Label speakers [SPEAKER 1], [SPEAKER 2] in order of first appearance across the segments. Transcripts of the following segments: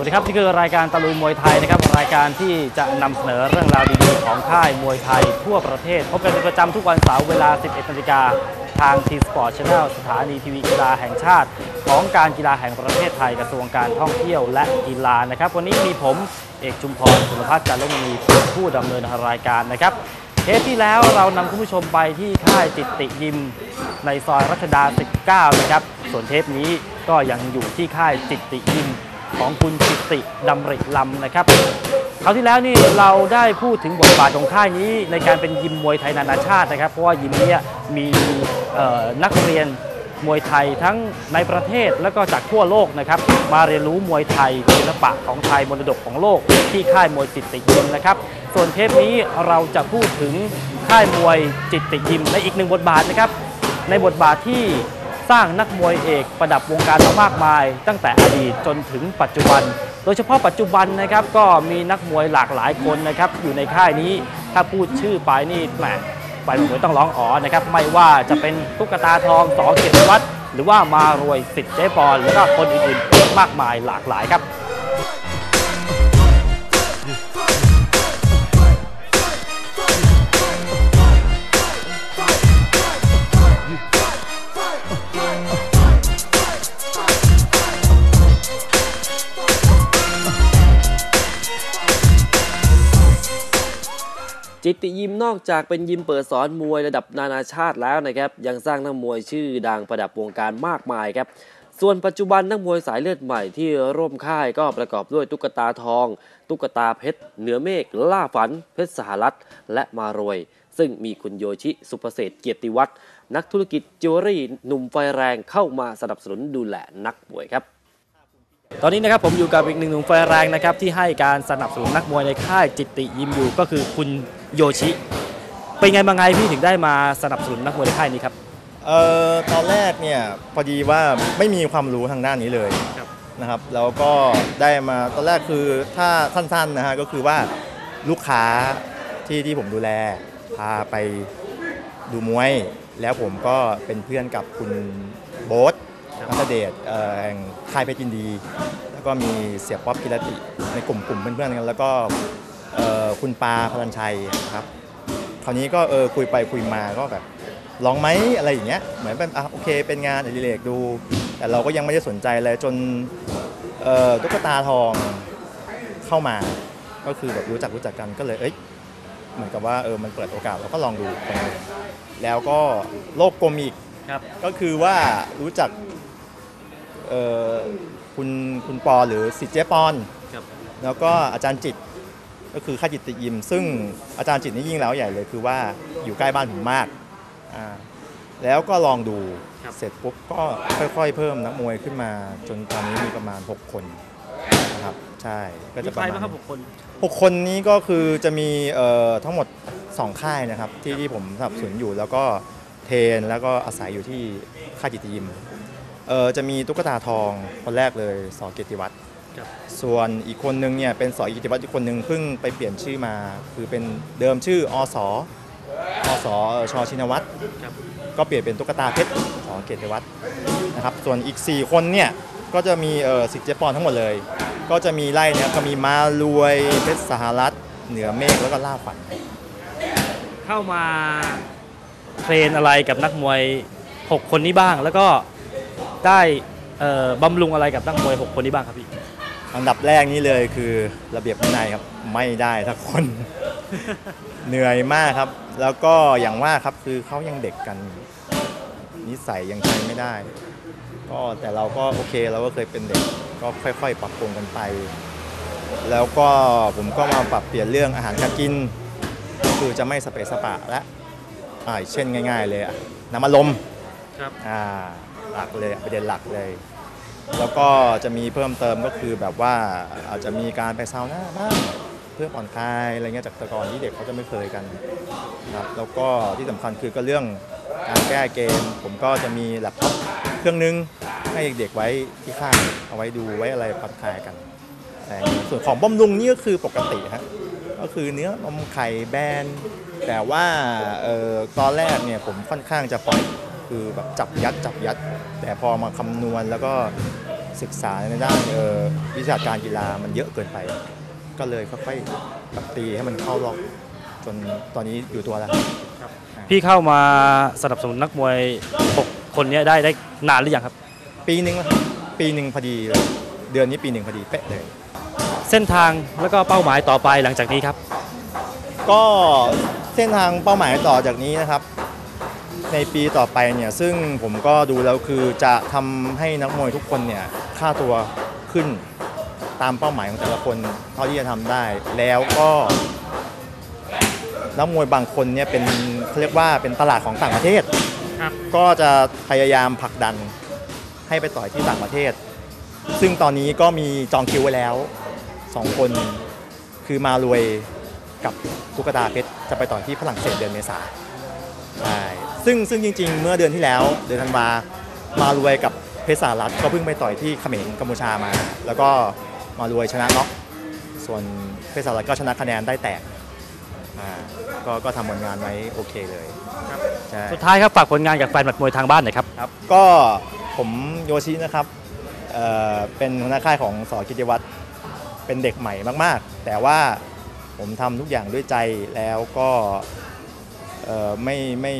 [SPEAKER 1] วัสดีครับ นี่คือรายการตะลุยมวยไทยนะครับ รายการที่จะนำเสนอเรื่องราวดีๆของค่ายมวยไทยทั่วประเทศ พบกันเป็นประจำทุกวันเสาร์เวลา 11นาฬิกาทางทีสปอร์ตช n แนลสถานีทีวีกีฬาแห่งชาติ ของการกีฬาแห่งประเทศไทยกระทรวงการท่องเที่ยวและกีฬานะครับ วันนี้มีผมเอกชุมพรสุรพัฒน์จันทร์ลมณีเป็นผู้ดำเนินรายการนะครับเทปที่แล้วเรานำคุณผู้ชมไปที่ค่ายจิตติยิมในซอยรัชดา 19 นะครับ ส่วนเทปนี้ก็ยังอยู่ที่ค่ายจิตติยิม ของคุณจิตติดำริลำนะครับคราวที่แล้วนี่เราได้พูดถึงบทบาทของค่ายนี้ในการเป็นยิมมวยไทยนานาชาตินะครับ เพราะว่ายิมนี้มีนักเรียนมวยไทยทั้งในประเทศและก็จากทั่วโลกนะครับ มาเรียนรู้มวยไทยศิลปะของไทยมรดกของโลก ที่ค่ายมวยจิตติยิมนะครับ ส่วนเทปนี้เราจะพูดถึงค่ายมวยจิตติยิมในอีกหนึ่งบทบาทนะครับ ในบทบาทที่ สร้างนักมวยเอกประดับวงการมามากมาย ตั้งแต่อดีตจนถึงปัจจุบัน โดยเฉพาะปัจจุบันนะครับก็มีนักมวยหลากหลายคนนะครับอยู่ในค่ายนี้ถ้าพูดชื่อไปนี่แหมไปมวยต้องร้องอ๋อนะครับไม่ว่าจะเป็นตุ๊กตาทองสอเกียรติวัฒน์หรือว่ามารวยสิทธิ์เจ๊ปอนแล้วก็คนอื่นๆมากมายหลากหลายครับ
[SPEAKER 2] จิติยิมนอกจากเป็นยิมเปิดสอนมวยระดับนานาชาติแล้วนะครับยังสร้างนักมวยชื่อดังประดับวงการมากมายครับส่วนปัจจุบันนักมวยสายเลือดใหม่ที่ร่วมค่ายก็ประกอบด้วยตุ๊กตาทอง ตุ๊กตาเพชร เหนือเมฆล่าฝัน เพชรสหรัฐ และมารวย ซึ่งมีคุณโยชิสุภเศษเกียรติวัฒน์นักธุรกิจจิวเวลรี่หนุ่มไฟแรงเข้ามาสนับสนุนดูแลนักมวยครับ
[SPEAKER 1] ตอนนี้นะครับผมอยู่กับอีกหนึ่งหนุ่มไฟแรงนะครับที่ให้การสนับสนุนนักมวยในค่ายจิตติยิมอยู่ก็คือคุณ โยชิ เป็นไงมาไงพี่ถึงได้มาสนับสนุนนักมวยในค่ายนี้ครับ
[SPEAKER 3] เอ่อตอนแรกเนี่ยพอดีว่าไม่มีความรู้ทางด้านนี้เลย
[SPEAKER 1] ครับ
[SPEAKER 3] นะครับแล้วก็ได้มาตอนแรกคือถ้าสั้นๆนะฮะก็คือว่าลูกค้าที่ที่ผมดูแล พาไปดูมวย แล้วผมก็เป็นเพื่อนกับคุณโบ๊ทนัทเดชเอ่อแห่งค่ายเพชรยินดี แล้วก็มีเสียป๊อปกิรติในกลุ่มกลุ่มเพื่อนๆกันแล้วก็เอ่อ คุณปาพลันชัยนะครับคราวนี้ก็เออคุยไปคุยมาก็แบบลองไหมอะไรอย่างเงี้ยเหมือนเป็นอะโอเค เป็นงานอดิเรกดู แต่เราก็ยังไม่ได้สนใจเลยจนเอ่อตุ๊กตาทองเข้ามา ก็คือแบบรู้จักรู้จักกันก็เลยเอ้ยเหมือนกับว่าเออมันเปิดโอกาสเราก็ลองดูไปแล้วก็โลกกลมอีก
[SPEAKER 1] ครับ
[SPEAKER 3] ก็คือว่ารู้จักเอ่อคุณคุณปอหรือสิทธิ์เจ๊ปอน
[SPEAKER 1] ครับ
[SPEAKER 3] แล้วก็อาจารย์จิต ก็คือข้าจิตติยิม ซึ่งอาจารย์จิตนี่ยิ่งแล้วใหญ่เลยคือว่าอยู่ใกล้บ้านผมมากอ่าแล้วก็ลองดู
[SPEAKER 1] ครับ
[SPEAKER 3] เสร็จปุ๊บก็ค่อยๆ เพิ่มนักมวยขึ้นมา จนตอนนี้มีประมาณ 6 คนนะครับใช่ก็จะ
[SPEAKER 1] มี
[SPEAKER 3] ประ
[SPEAKER 1] ใคร
[SPEAKER 3] มาณ
[SPEAKER 1] บ้างครับหกคน
[SPEAKER 3] หกคนนี้ก็คือจะมีเอ่อทั้งหมด 2 ค่ายนะครับ ที่ที่ผมสนับสนุนอยู่แล้วก็เทรนแล้วก็อาศัยอยู่ที่ค่ายจิตติยิมเอ่อจะมีตุ๊กตาทองคนแรกเลยสอเกียรติวัฒน์
[SPEAKER 1] ครับ
[SPEAKER 3] ส่วนอีกคนนึงเนี่ยเป็นสอกิติวัฒน์อีกคนนึงเพิ่งไปเปลี่ยนชื่อมา คือเป็นเดิมชื่ออสอสชชินวัตร
[SPEAKER 1] ครับ
[SPEAKER 3] ก็เปลี่ยนเป็นตุ๊กตาเพชรสอเกียรติวัฒน์นะครับส่วนอีก 4 คนเนี่ยก็จะมีเอ่อสิทธิ์เจปอนทั้งหมดเลย ก็จะมีไล่เนี่ยก็มีมารวยเพชรสหรัฐ เหนือเมฆแล้วก็ล่าฝัน
[SPEAKER 1] เข้ามาเทรนอะไรกับนักมวย 6 คนนี้บ้าง แล้วก็ได้เอ่อบำรุงอะไรกับนักมวย 6 คนนี้บ้างครับพี่
[SPEAKER 3] อันดับแรกนี่เลยคือระเบียบวินัยครับไม่ได้ทักคน เหนื่อยมากครับ แล้วก็อย่างว่าครับคือเขายังเด็กกัน นิสัยยังใช้ไม่ได้ ก็แต่เราก็โอเคเราก็เคยเป็นเด็ก ก็ค่อย ๆ ปรับปรุงกันไป แล้วก็ผมก็มาปรับเปลี่ยนเรื่องอาหารการกินก็คือจะไม่สเปะสปะและอ่าเช่นง่าย ๆ เลยอะน้ำมันลม
[SPEAKER 1] ครับ
[SPEAKER 3] อ่าหลักเลยประเด็นหลักเลย แล้วก็จะมีเพิ่มเติมก็คือแบบว่าอาจจะมีการไปซาวน่าบ้างเพื่อผ่อนคลายอะไรเงี้ยจากแต่ก่อนที่เด็กเขาจะไม่เคยกันนะครับแล้วก็ที่สำคัญคือก็เรื่องการแก้เกม ผมก็จะมีแล็ปท็อปเครื่องนึงให้เด็กๆไว้ที่ข้างเอาไว้ดูไว้อะไรผ่อนคลายกันไอของเงี้ยส่วนของบำรุงนี่ก็คือปกติฮะก็คือเนื้อนมไข่แบนแต่ว่าเออตอนแรกเนี่ยผมค่อนข้างจะปล่อย คือแบบจับยัดจับยัด แต่พอมาคำนวณแล้วก็ศึกษาในด้านเอ่อวิชาการกีฬามันเยอะเกินไป ก็เลยค่อยๆปรับตีให้มันเข้ารอบจนตอนนี้อยู่ตัวแล้ว
[SPEAKER 1] พี่เข้ามาสนับสนุนนักมวย 6 คนเนี้ได้ได้นานหรือยังครับ
[SPEAKER 3] ปีหนึ่งแล้วครับปีหนึ่งพอดีเลยเดือนนี้ปีหนึ่งพอดีเป๊ะเลย
[SPEAKER 1] เส้นทางแล้วก็เป้าหมายต่อไปหลังจากนี้ครับ
[SPEAKER 3] ก็เส้นทางเป้าหมายต่อจากนี้นะครับ ในปีต่อไปเนี่ยซึ่งผมก็ดูแล้วคือจะทำให้นักมวยทุกคนเนี่ยค่าตัวขึ้นตามเป้าหมายของแต่ละคนเท่าที่จะทำได้ แล้วก็นักมวยบางคนเนี่ยเป็นเขาเรียกว่าเป็นตลาดของต่างประเทศ
[SPEAKER 1] ครับ
[SPEAKER 3] ก็จะพยายามผลักดันให้ไปต่อยที่ต่างประเทศ ซึ่งตอนนี้ก็มีจองคิวไว้แล้วสองคนคือมารวยกับตุ๊กตาเพชรจะไปต่อยที่ฝรั่งเศสเดือนเมษาใช่ ซึ่งซึ่งจริง ๆ เมื่อเดือนที่แล้วเดือนธันวามารวยกับเพชรสารัฐก็เพิ่งไปต่อยที่เขมรกัมพูชามา แล้วก็มารวยชนะน็อกส่วนเพชรสารัฐก็ชนะคะแนนได้แตกอ่าก็ก็ทำผลงานไว้โอเคเลยใช่
[SPEAKER 1] สุดท้ายครับฝากผลงานกับแฟนบัดมวยทางบ้านหน่อยครับ
[SPEAKER 3] ครับก็ผมโยชินะครับเอ่อเป็นหัวหน้าค่ายของสอกิติวัตรเป็นเด็กใหม่มากๆ แต่ว่าผมทำทุกอย่างด้วยใจแล้วก็เอ่อไม่ไม่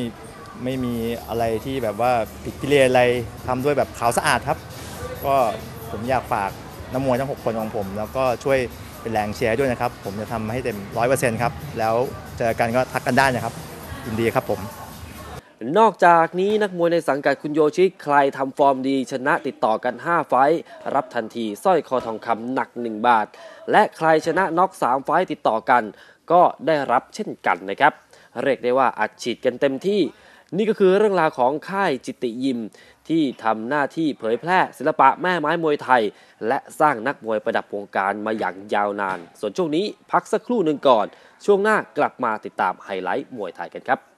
[SPEAKER 3] ไม่มีอะไรที่แบบว่าผิดพิเรนอะไรทำด้วยแบบขาวสะอาดครับ ก็ผมอยากฝากน้ำมวยทั้ง 6 คนของผม แล้วก็ช่วยเป็นแรงเชียร์ด้วยนะครับ ผมจะทำให้เต็มร้อยเปอร์เซ็นต์ครับ แล้วเจอกันก็ทักกันได้นะครับยินดีครับผม
[SPEAKER 2] นอกจากนี้นักมวยในสังกัดคุณโยชิใครทำฟอร์มดี ชนะติดต่อกัน 5 ไฟต์รับทันทีสร้อยคอทองคำหนัก 1 บาท และใครชนะน็อก 3 ไฟต์ติดต่อกัน ก็ได้รับเช่นกันนะครับ เรียกได้ว่าอัดฉีดกันเต็มที่ นี่ก็คือเรื่องราวของค่ายจิตติยิม ที่ทำหน้าที่เผยแพร่ศิลปะแม่ไม้มวยไทย และสร้างนักมวยประดับวงการมาอย่างยาวนาน ส่วนช่วงนี้พักสักครู่หนึ่งก่อน ช่วงหน้ากลับมาติดตามไฮไลท์มวยไทยกันครับ